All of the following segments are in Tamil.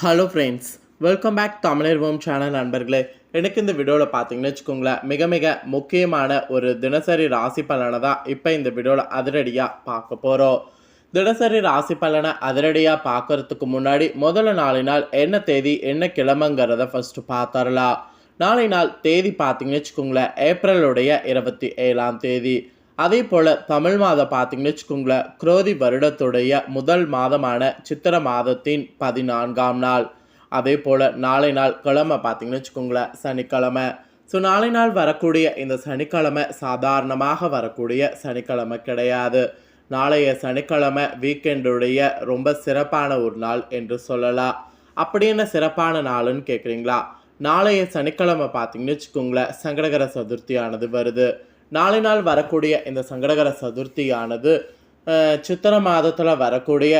ஹலோ ஃப்ரெண்ட்ஸ் வெல்கம் பேக் தமிழர்வோம் சேனல் நண்பர்களே. எனக்கு இந்த வீடியோவில் பார்த்தீங்கன்னு வச்சுக்கோங்களேன் மிக மிக முக்கியமான ஒரு தினசரி ராசி பலனை தான் இப்போ இந்த வீடியோவில் அதிரடியாக பார்க்க போகிறோம் தினசரி ராசி பலனை அதிரடியாக பார்க்கறதுக்கு முன்னாடி முதல்ல நாளை நாள் என்ன தேதி என்ன கிழமைங்கிறத ஃபஸ்ட்டு பார்த்துடலாம். நாளை நாள் தேதி பார்த்தீங்கன்னு வச்சுக்கோங்களேன் ஏப்ரலுடைய இருபத்தி ஏழாம் தேதி. அதே போல் தமிழ் மாதம் பார்த்தீங்கன்னு வச்சுக்கோங்களேன் குரோதி வருடத்துடைய முதல் மாதமான சித்திர மாதத்தின் பதினான்காம் நாள். அதே போல் நாளை நாள் கிழமை பார்த்தீங்கன்னு வச்சுக்கோங்களேன் சனிக்கிழமை. ஸோ நாளை நாள் வரக்கூடிய இந்த சனிக்கிழமை சாதாரணமாக வரக்கூடிய சனிக்கிழமை கிடையாது. நாளைய சனிக்கிழமை வீக்கெண்டுடைய ரொம்ப சிறப்பான ஒரு நாள் என்று சொல்லலாம். அப்படி என்ன சிறப்பான நாளுன்னு கேட்குறீங்களா நாளைய சனிக்கிழமை பார்த்தீங்கன்னு வச்சுக்கோங்களேன் சங்கடகர சதுர்த்தியானது வருது. நாளை நாள் வரக்கூடிய இந்த சங்கடகர சதுர்த்தியானது சித்திர மாதத்தில் வரக்கூடிய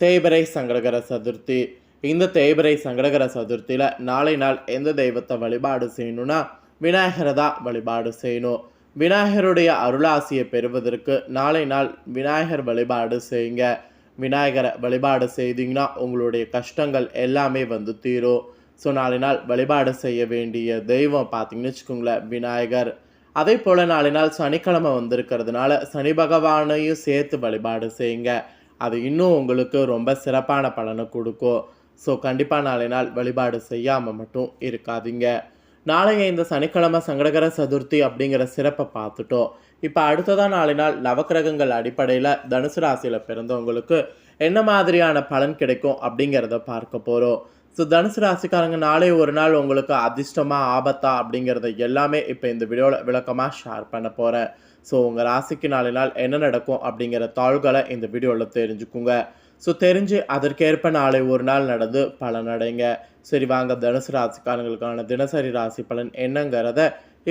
தேய்பிரை சங்கடகர சதுர்த்தி. இந்த தேய்பிரை சங்கடகர சதுர்த்தியில் நாளை நாள் எந்த தெய்வத்தை வழிபாடு செய்யணும்னா விநாயகரை தான் வழிபாடு செய்யணும். விநாயகருடைய அருளாசியை பெறுவதற்கு நாளை நாள் விநாயகர் வழிபாடு செய்யுங்க. விநாயகரை வழிபாடு செய்தீங்கன்னா உங்களுடைய கஷ்டங்கள் எல்லாமே வந்து தீரும். ஸோ நாளை நாள் வழிபாடு செய்ய வேண்டிய தெய்வம் பார்த்தீங்கன்னு வச்சுக்கோங்களேன் விநாயகர். அதே போல் நாளை நாள் சனிக்கிழமை வந்திருக்கிறதுனால சனி பகவானையும் சேர்த்து வழிபாடு செய்யுங்க. அது இன்னும் உங்களுக்கு ரொம்ப சிறப்பான பலனை கொடுக்கும். ஸோ கண்டிப்பாக நாளை நாள் வழிபாடு செய்யாமல் மட்டும் இருக்காதீங்க. நாளைய இந்த சனிக்கிழமை சங்கடகர சதுர்த்தி அப்படிங்கிற சிறப்பை பார்த்துட்டோம். இப்போ அடுத்ததான் நாளை நாள் நவக்கிரகங்கள் அடிப்படையில் தனுசு ராசியில் பிறந்தவங்களுக்கு என்ன மாதிரியான பலன் கிடைக்கும் அப்படிங்கிறத பார்க்க போகிறோம் ஸோ தனுசு ராசிக்காரங்க நாளை ஒரு நாள் உங்களுக்கு அதிர்ஷ்டமாக ஆபத்தா அப்படிங்கிறத எல்லாமே இப்போ இந்த வீடியோவில் விளக்கமாக ஷேர் பண்ண போகிறேன் ஸோ உங்கள் ராசிக்கு நாளை நாள் என்ன நடக்கும் அப்படிங்கிற தாள்களை இந்த வீடியோவில் தெரிஞ்சுக்குங்க. ஸோ தெரிஞ்சு அதற்கேற்ப நாளை ஒரு நாள் நடந்து பலனடைங்க சரி வாங்க தனுசு ராசிக்காரங்களுக்கான தினசரி ராசி பலன் என்னங்கிறத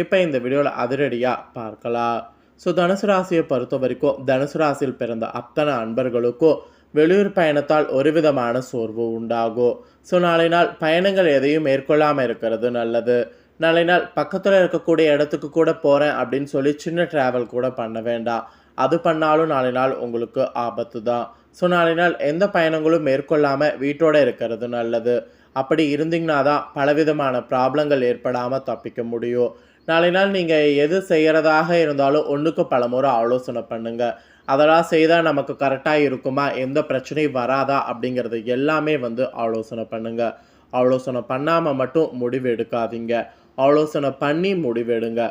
இப்போ இந்த வீடியோவில் அதிரடியாக பார்க்கலாம். ஸோ தனுசு ராசியை பொறுத்த வரைக்கும் தனுசு ராசியில் பிறந்த அத்தனை அன்பர்களுக்கும் வெளியூர் பயணத்தால் ஒரு விதமான சோர்வு உண்டாகும் ஸோ நாளை நாள் பயணங்கள் எதையும் மேற்கொள்ளாமல் இருக்கிறது நல்லது. நாளை நாள் பக்கத்தில் இருக்கக்கூடிய இடத்துக்கு கூட போகிறேன் அப்படின்னு சொல்லி சின்ன ட்ராவல் கூட பண்ண வேண்டாம் அது பண்ணாலும் நாளை நாள் உங்களுக்கு ஆபத்து தான். ஸோ நாளை நாள் எந்த பயணங்களும் மேற்கொள்ளாமல் வீட்டோட இருக்கிறது நல்லது. அப்படி இருந்தீங்கன்னா தான் பலவிதமான ப்ராப்ளங்கள் ஏற்படாமல் தப்பிக்க முடியும். நாளை நாள் நீங்கள் எது செய்கிறதாக இருந்தாலும் ஒன்றுக்கு பலமுறை ஆலோசனை பண்ணுங்கள் அதெல்லாம் செய்தால் நமக்கு கரெக்டாக இருக்குமா? எந்த பிரச்சனையும் வராதா? அப்படிங்கிறது எல்லாமே வந்து ஆலோசனை பண்ணுங்க. ஆலோசனை பண்ணாமல் மட்டும் முடிவு எடுக்காதீங்க. ஆலோசனை பண்ணி முடிவெடுங்க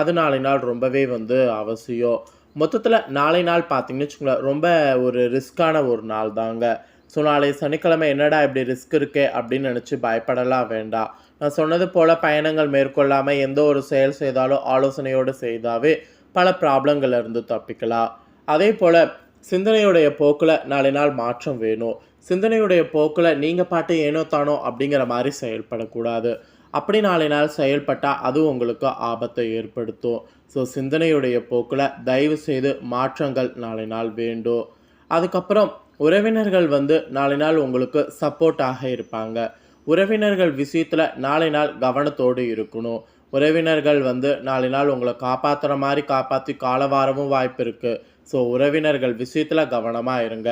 அது நாளை நாள் ரொம்பவே வந்து அவசியம். மொத்தத்தில் நாளை நாள் பார்த்தீங்கன்னு வச்சுக்கோங்களேன் ரொம்ப ஒரு ரிஸ்க்கான ஒரு நாள் தாங்க. ஸோ நாளை சனிக்கிழமை என்னடா இப்படி ரிஸ்க் இருக்கே அப்படின்னு நினச்சி பயப்படலாம் வேண்டாம். நான் சொன்னது போல் பயணங்கள் மேற்கொள்ளாமல் எந்த ஒரு செயல் செய்தாலும் ஆலோசனையோடு செய்தாவே பல ப்ராப்ளங்கள் இருந்து தப்பிக்கலாம். அதே போல் சிந்தனையுடைய போக்கில் நாளை நாள் மாற்றம் வேணும். சிந்தனையுடைய போக்கில் நீங்கள் பாட்டு ஏனோ தானோ அப்படிங்கிற மாதிரி செயல்படக்கூடாது. அப்படி நாளை நாள் செயல்பட்டால் அது உங்களுக்கு ஆபத்தை ஏற்படுத்தும். ஸோ சிந்தனையுடைய போக்கில் தயவு செய்து மாற்றங்கள் நாளை நாள் வேண்டும். அதுக்கப்புறம் உறவினர்கள் வந்து நாளை நாள் உங்களுக்கு சப்போர்ட்டாக இருப்பாங்க. உறவினர்கள் விஷயத்தில் நாளை நாள் கவனத்தோடு இருக்கணும். உறவினர்கள் வந்து நாளை நாள் உங்களை காப்பாற்றுற மாதிரி காப்பாற்றி காலவாரமும் வாய்ப்பு இருக்குது ஸோ உறவினர்கள் விஷயத்தில் கவனமாக இருங்க.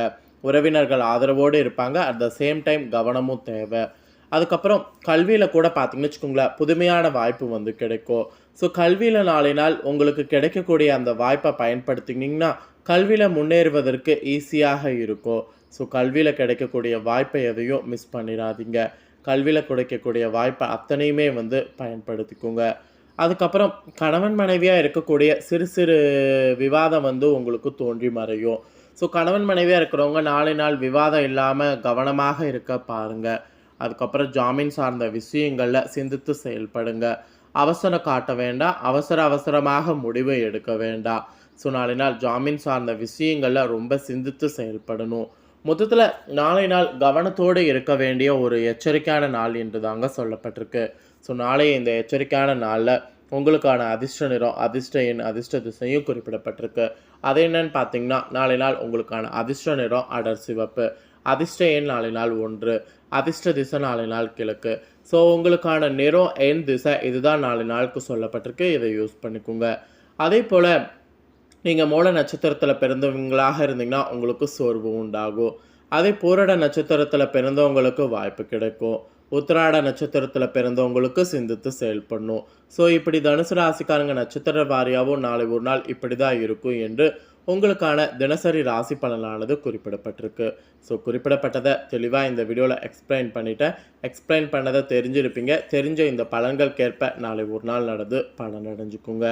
உறவினர்கள் ஆதரவோடு இருப்பாங்க. அட் த சேம் டைம் கவனமும் தேவை. அதுக்கப்புறம் கல்வியில் கூட பார்த்தீங்கன்னு வச்சுக்கோங்களேன் புதுமையான வாய்ப்பு வந்து கிடைக்கும். ஸோ கல்வியில் நாளை நாள் உங்களுக்கு கிடைக்கக்கூடிய அந்த வாய்ப்பை பயன்படுத்தினீங்கன்னா கல்வியில் முன்னேறுவதற்கு ஈஸியாக இருக்கும். ஸோ கல்வியில் கிடைக்கக்கூடிய வாய்ப்பை எதையும் மிஸ் பண்ணிடாதீங்க. கல்வியில் கிடைக்கக்கூடிய வாய்ப்பை அத்தனையுமே வந்து பயன்படுத்திக்கோங்க. அதுக்கப்புறம் கணவன் மனைவியாக இருக்கக்கூடிய சிறு சிறு விவாதம் வந்து உங்களுக்கு தோன்றி மறையும். ஸோ கணவன் மனைவியாக இருக்கிறவங்க நாளை நாள் விவாதம் இல்லாமல் கவனமாக இருக்க பாருங்கள் அதுக்கப்புறம் ஜாமீன் சார்ந்த விஷயங்களில் சிந்தித்து செயல்படுங்க. அவசரம் காட்ட வேண்டாம். அவசர அவசரமாக முடிவை எடுக்க வேண்டாம். ஸோ நாளை நாள் ஜாமீன் சார்ந்த விஷயங்களில் ரொம்ப சிந்தித்து செயல்படணும். மொத்தத்தில் நாளை நாள் கவனத்தோடு இருக்க வேண்டிய ஒரு எச்சரிக்கையான நாள் என்று தாங்க சொல்லப்பட்டிருக்கு. ஸோ நாளைய இந்த எச்சரிக்கையான நாளில் உங்களுக்கான அதிர்ஷ்ட நிறம் அதிர்ஷ்ட எண் அதிர்ஷ்ட திசையும் குறிப்பிடப்பட்டிருக்கு. அது என்னன்னு பார்த்தீங்கன்னா நாளை நாள் உங்களுக்கான அதிர்ஷ்ட நிறம் அடர் சிவப்பு. அதிர்ஷ்ட எண் நாளை நாள் ஒன்று. அதிர்ஷ்ட திசை நாளை நாள் கிழக்கு. ஸோ உங்களுக்கான நிறம் எண் திசை இதுதான் நாலு நாளுக்கு சொல்லப்பட்டிருக்கு. இதை யூஸ் பண்ணிக்கோங்க. அதே போல் நீங்கள் மூல நட்சத்திரத்தில் பிறந்தவங்களாக இருந்தீங்கன்னா உங்களுக்கு சோர்வு உண்டாகும். அதே பூரட நட்சத்திரத்தில் பிறந்தவங்களுக்கு வாய்ப்பு கிடைக்கும். உத்திராட நட்சத்திரத்தில் பிறந்தவங்களுக்கு சிந்தித்து செயல்படணும். ஸோ இப்படி தனுசு ராசிக்காரங்க நட்சத்திர வாரியாகவும் நாளை ஒரு நாள் இப்படி தான் இருக்கும் என்று உங்களுக்கான தினசரி ராசி பலனானது குறிப்பிடப்பட்டிருக்கு. ஸோ குறிப்பிடப்பட்டதை தெளிவாக இந்த வீடியோவில் எக்ஸ்பிளைன் பண்ணிட்டேன். எக்ஸ்பிளைன் பண்ணதை தெரிஞ்சிருப்பீங்க. தெரிஞ்ச இந்த பலன்களுக்கேற்ப நாளை ஒரு நாள் நடந்து பலன் அடைஞ்சுக்குங்க.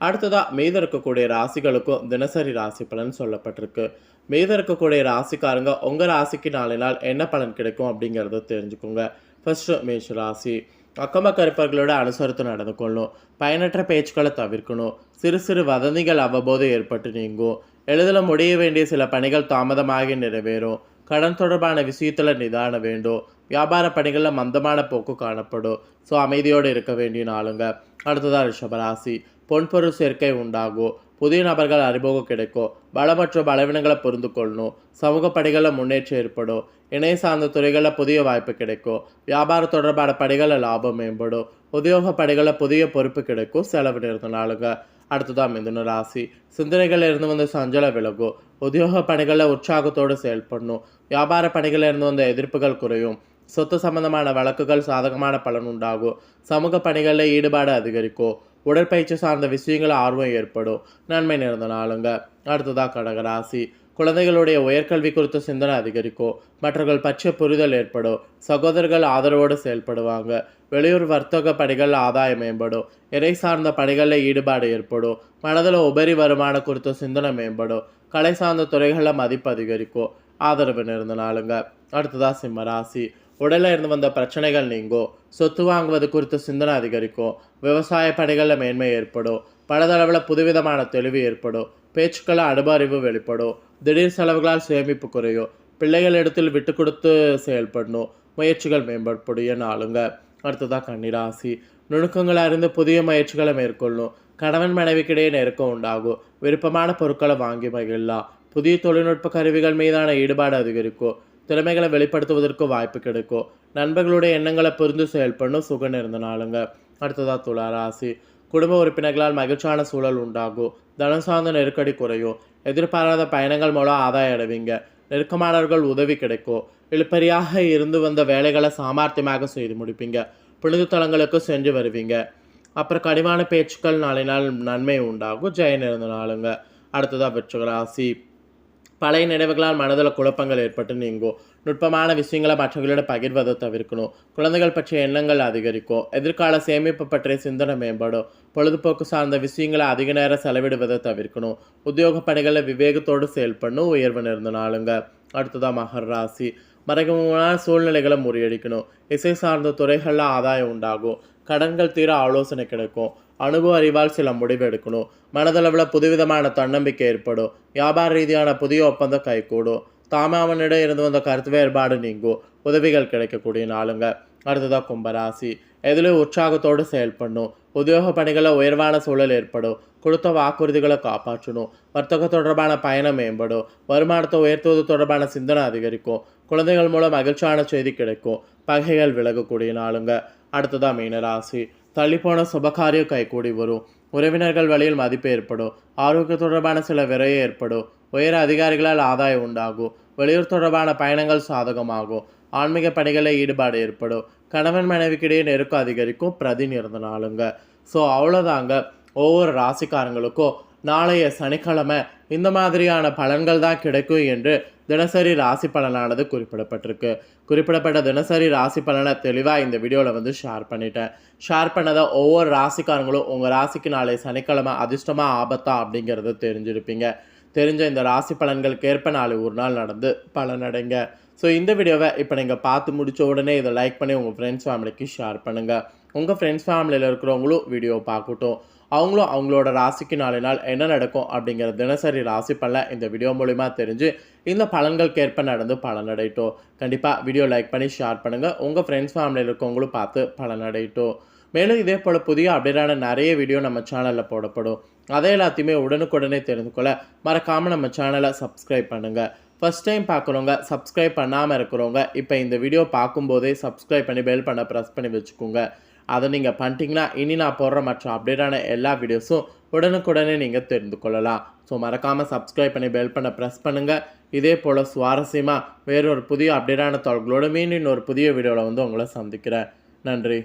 அடுத்ததாக மீத இருக்கக்கூடிய ராசிகளுக்கும் தினசரி ராசி பலன் சொல்லப்பட்டிருக்கு. மீத இருக்கக்கூடிய ராசிக்காரங்க உங்கள் ராசிக்கு நாளை நாள் என்ன பலன் கிடைக்கும் அப்படிங்கிறத தெரிஞ்சுக்கோங்க. ஃபஸ்ட்டு மேஷ ராசி. அக்கமக்க இருப்பவர்களோட அனுசரித்து நடந்து கொள்ளணும் பயனற்ற பேச்சுக்களை தவிர்க்கணும். சிறு சிறு வதந்திகள் அவ்வப்போது ஏற்பட்டு நீங்கும். எளிதில் முடிய வேண்டிய சில பணிகள் தாமதமாகி நிறைவேறும். கடன் தொடர்பான விஷயத்தில் நிதானம் வேண்டும். வியாபார பணிகளில் மந்தமான போக்கு காணப்படும். ஸோ அமைதியோடு இருக்க வேண்டிய நாளுங்க. அடுத்ததாக ரிஷபராசி பொன்பொருள் சேர்க்கை உண்டாகும். புதிய நபர்கள் அறிமுகம் கிடைக்கும். பல மற்றும் பலவீனங்களை புரிந்து கொள்ளணும் சமூக பணிகளில் முன்னேற்றம் ஏற்படும். இணைய சார்ந்த துறைகளில் புதிய வாய்ப்பு கிடைக்கும். வியாபார தொடர்பான பணிகளில் லாபம் மேம்படும். உத்தியோக பணிகளில் புதிய பொறுப்பு கிடைக்கும். செலவு நிறுத்த அடுத்ததான் மிதுன ராசி. சிந்தனைகள் இருந்து வந்த சஞ்சலம் விலகும். உத்தியோக பணிகளில் உற்சாகத்தோடு செயல்படணும். வியாபார பணிகளில் இருந்து வந்த எதிர்ப்புகள் குறையும். சொத்து சம்பந்தமான வழக்குகள் சாதகமான பலன் உண்டாகும். சமூக பணிகளில் ஈடுபாடு அதிகரிக்கும். உடற்பயிற்சி சார்ந்த விஷயங்கள் ஆர்வம் ஏற்படும். நன்மை நிறைந்த நாளுங்க. அடுத்ததாக கடகராசி குழந்தைகளுடைய உயர்கல்வி குறித்த சிந்தனை அதிகரிக்கும். மற்றவர்கள் பற்றிய புரிதல் ஏற்படும். சகோதரர்கள் ஆதரவோடு செயல்படுவாங்க. வெளியூர் வர்த்தக பணிகள் ஆதாயம் மேம்படும். இறை சார்ந்த பணிகளில் ஈடுபாடு ஏற்படும். மனதில் உபரி வருமானம் குறித்த சிந்தனை மேம்படும். கலை சார்ந்த துறைகளில் மதிப்பு அதிகரிக்கும். ஆதரவு நிறைந்த நாளுங்க. அடுத்ததாக சிம்ம ராசி. உடலில் இருந்து வந்த பிரச்சனைகள் நீங்கும் சொத்து வாங்குவது குறித்த சிந்தனை அதிகரிக்கும் விவசாய பணிகளில் மேன்மை ஏற்படும் பலதளவில் புதுவிதமான தெளிவு ஏற்படும் பேச்சுக்களை அனுபறிவு வெளிப்படும் திடீர் செலவுகளால் சேமிப்பு குறையும் பிள்ளைகள் இடத்தில் விட்டு கொடுத்து செயல்படணும் முயற்சிகள் மேம்படுடைய நாளுங்க. அடுத்ததாக கன்னிராசி. நுணுக்கங்களை அறிந்து புதிய முயற்சிகளை மேற்கொள்ளணும் கணவன் மனைவிக்கிடையே நெருக்கம் உண்டாகும் விருப்பமான பொருட்களை வாங்கி மகிழலாம் புதிய தொழில்நுட்ப கருவிகள் மீதான ஈடுபாடு அதிகரிக்கும் திறமைகளை வெளிப்படுத்துவதற்கு வாய்ப்பு கிடைக்கும். நண்பர்களுடைய எண்ணங்களை புரிந்து செயல்படணும் சுக இருந்த நாளுங்க. அடுத்ததா துலா ராசி. குடும்ப உறுப்பினர்களால் மகிழ்ச்சியான சூழல் உண்டாகும். தனம் சார்ந்த நெருக்கடி குறையும். எதிர்பாராத பயணங்கள் மூலம் ஆதாயம் அடைவீங்க. நெருக்கமானவர்கள் உதவி கிடைக்கும். இழுப்பறியாக இருந்து வந்த வேலைகளை சாமர்த்தியமாக செய்து முடிப்பீங்க. புனித தலங்களுக்கு சென்று வருவீங்க. அப்புறம் கடிவான பேச்சுக்கள் நாளை நாள் நன்மை உண்டாகும். ஜெயன் இருந்த நாளுங்க. அடுத்ததாக விருச்சிக ராசி. பழைய நினைவுகளால் மனதில் குழப்பங்கள் ஏற்பட்டு நீங்கும். நுட்பமான விஷயங்களை மற்றவர்களிடம் பகிர்வதை தவிர்க்கணும். குழந்தைகள் பற்றிய எண்ணங்கள் அதிகரிக்கும். எதிர்கால சேமிப்பு பற்றிய சிந்தனை மேம்படும். பொழுதுபோக்கு சார்ந்த விஷயங்களை அதிக நேரம் செலவிடுவதை தவிர்க்கணும். உத்தியோக பணிகளை விவேகத்தோடு செயல்படணும். உயர்வு நிறந்த நாளுங்க. அடுத்ததாக மகர் ராசி. மறைமுகமான சூழ்நிலைகளை முறியடிக்கணும். இசை சார்ந்த துறைகளில் ஆதாயம் உண்டாகும். கடன்கள் தீர ஆலோசனை கிடைக்கும். அனுபவ அறிவால் சில முடிவு எடுக்கணும். மனதளவில் புதுவிதமான தன்னம்பிக்கை ஏற்படும். வியாபார ரீதியான புதிய ஒப்பந்தம் கைகூடும். தாமாவனிடம் இருந்து வந்த கருத்து வேறுபாடு நீங்கும். உதவிகள் கிடைக்கக்கூடிய நாளுங்க. அடுத்ததாக கும்பராசி. எதிலும் உற்சாகத்தோடு செயல்படணும். உத்தியோக பணிகளில் உயர்வான சூழல் ஏற்படும். கொடுத்த வாக்குறுதிகளை காப்பாற்றணும். வர்த்தக தொடர்பான பயணம் மேம்படும். வருமானத்தை உயர்த்துவது தொடர்பான சிந்தனை அதிகரிக்கும். குழந்தைகள் மூலம் மகிழ்ச்சியான செய்தி கிடைக்கும். பகைகள் விலகக்கூடிய நாளுங்க. அடுத்ததாக மீனராசி. தள்ளிப்போன சுபகாரியம் கைகூடி வரும். உறவினர்கள் வழியில் மதிப்பு ஏற்படும். ஆரோக்கிய தொடர்பான சில விரைய ஏற்படும். உயர் அதிகாரிகளால் ஆதாயம் உண்டாகும். வெளியூர் தொடர்பான பயணங்கள் சாதகமாகும். ஆன்மீக பணிகளில் ஈடுபாடு ஏற்படும். கணவன் மனைவிக்கிடையே நெருக்கம் அதிகரிக்கும். பிரதி நிறந்தனாலுங்க ஸோ அவ்வளோதாங்க ஒவ்வொரு ராசிக்காரங்களுக்கும் நாளைய சனிக்கிழமை இந்த மாதிரியான பலன்கள் தான் கிடைக்கும் என்று தினசரி ராசி பலனானது குறிப்பிடப்பட்டிருக்கு. குறிப்பிடப்பட்ட தினசரி ராசி பலனை தெளிவாக இந்த வீடியோவில் வந்து ஷேர் பண்ணிட்டேன். ஷேர் பண்ணதை ஒவ்வொரு ராசிக்காரங்களும் உங்கள் ராசிக்கு நாளை சனிக்கிழமை அதிர்ஷ்டமாக ஆபத்தா அப்படிங்கிறத தெரிஞ்சிருப்பீங்க. தெரிஞ்ச இந்த ராசி பலன்களுக்கு ஏற்ப நாளை ஒரு நாள் நடந்து பலனடைங்க ஸோ இந்த வீடியோவை இப்போ நீங்கள் பார்த்து முடிச்ச உடனே இதை லைக் பண்ணி உங்கள் ஃப்ரெண்ட்ஸ் ஃபேமிலிக்கு ஷேர் பண்ணுங்கள் உங்கள் ஃப்ரெண்ட்ஸ் ஃபேமிலியில் இருக்கிறவங்களும் வீடியோ பார்க்கட்டும். அவங்களும் அவங்களோட ராசிக்கு நாளை நாள் என்ன நடக்கும் அப்படிங்கிற தினசரி ராசி பலன் இந்த வீடியோ மூலிமா தெரிஞ்சு இந்த பலன்களுக்கேற்ப நடந்து பலனடையட்டும். கண்டிப்பாக வீடியோ லைக் பண்ணி ஷேர் பண்ணுங்கள் உங்கள் ஃப்ரெண்ட்ஸ் ஃபேமிலியில் இருக்கவங்களும் பார்த்து பலனடையட்டும். மேலும் இதே போல் புதிய அப்டேட்டான நிறைய வீடியோ நம்ம சேனலில் போடப்படும். அதை எல்லாத்தையுமே உடனுக்குடனே தெரிந்து கொள்ள மறக்காமல் நம்ம சேனலை சப்ஸ்கிரைப் பண்ணுங்கள் ஃபஸ்ட் டைம் பார்க்குறவங்க சப்ஸ்கிரைப் பண்ணாமல் இருக்கிறவங்க இப்போ இந்த வீடியோ பார்க்கும்போதே சப்ஸ்கிரைப் பண்ணி பெல் பண்ண ப்ரெஸ் பண்ணி வச்சுக்கோங்க. அதை நீங்கள் பண்ணிட்டீங்கன்னா இனி நான் போடுற மற்ற அப்டேட்டான எல்லா வீடியோஸும் உடனுக்குடனே நீங்கள் தெரிந்து கொள்ளலாம். ஸோ மறக்காமல் சப்ஸ்கிரைப் பண்ணி பெல் பண்ண ப்ரெஸ் பண்ணுங்கள் இதே போல் சுவாரஸ்யமாக வேறொரு புதிய அப்டேட்டான தொடர்களோடு மீண்டும் இன்னொரு புதிய வீடியோவில் வந்து உங்களை சந்திக்கிறேன். நன்றி.